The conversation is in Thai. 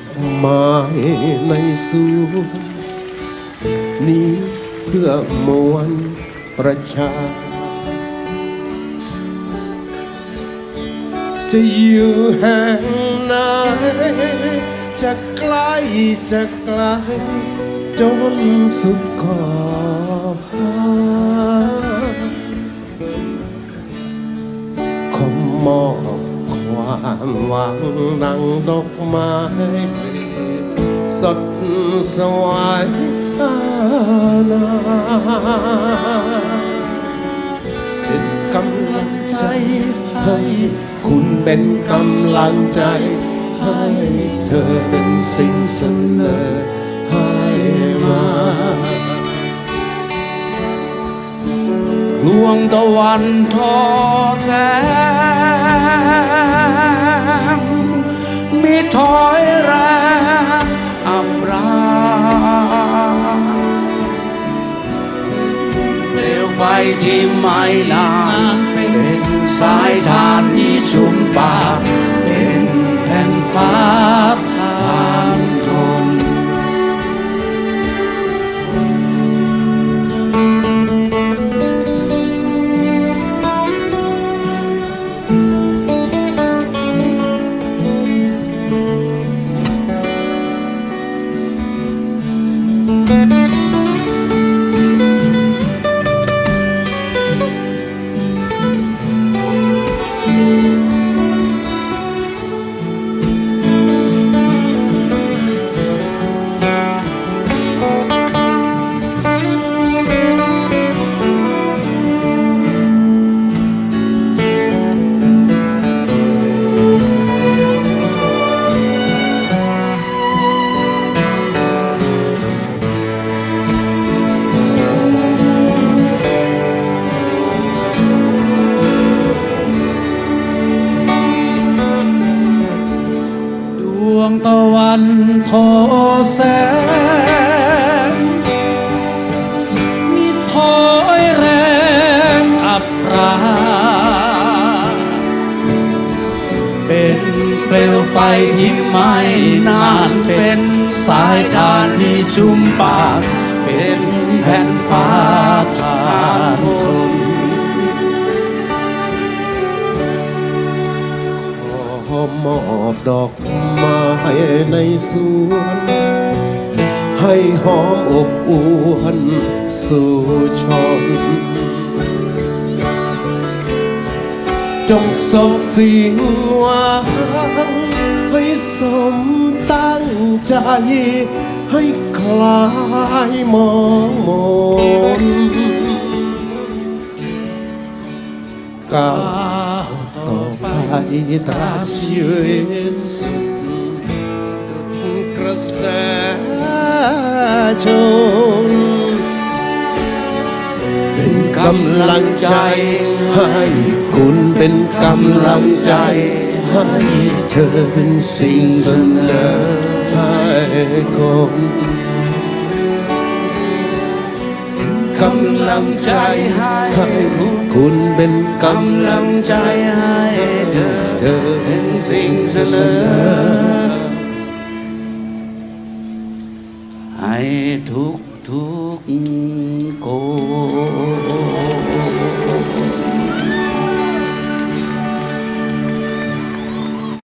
กไม้ในสวนนี้เพื่อมวลประชา จะอยู่แห่งไหนจะไกลจะไกลจนสุดขอบฟ้า ความหวังดังดอกไม้สดสวยอาณาเป็นกำลังใจให้คุณเป็นกำลังใจ ให้เธอเป็นสิ่งเสนอให้มาดวงตะวันทอแสง ที่ไม่นานเป็นสายทานที่ชุ่ม วันทอแสงมีถอยแรงอับราเป็นเปลวไฟที่ไม่นานเป็นสายทานที่ชุ่มปากเป็นแผ่นฟ้าทา อบดอกไม้ในสวนให้หอมอบอวนสู่ชน จงสบสิ่งหวังให้สมตั้งใจ ให้คลายมองมนก้า ต่อไปตราบชีวิตสุดกระแสชนเป็นกำลังใจให้คุณเป็นกำลังใจ ให้เธอเป็นสิ่งเสนอให้คน กำลังใจให้คุณ คุณเป็นกำลังใจให้เธอ เธอเป็นสิ่งเสนอ ให้ทุกทุกคน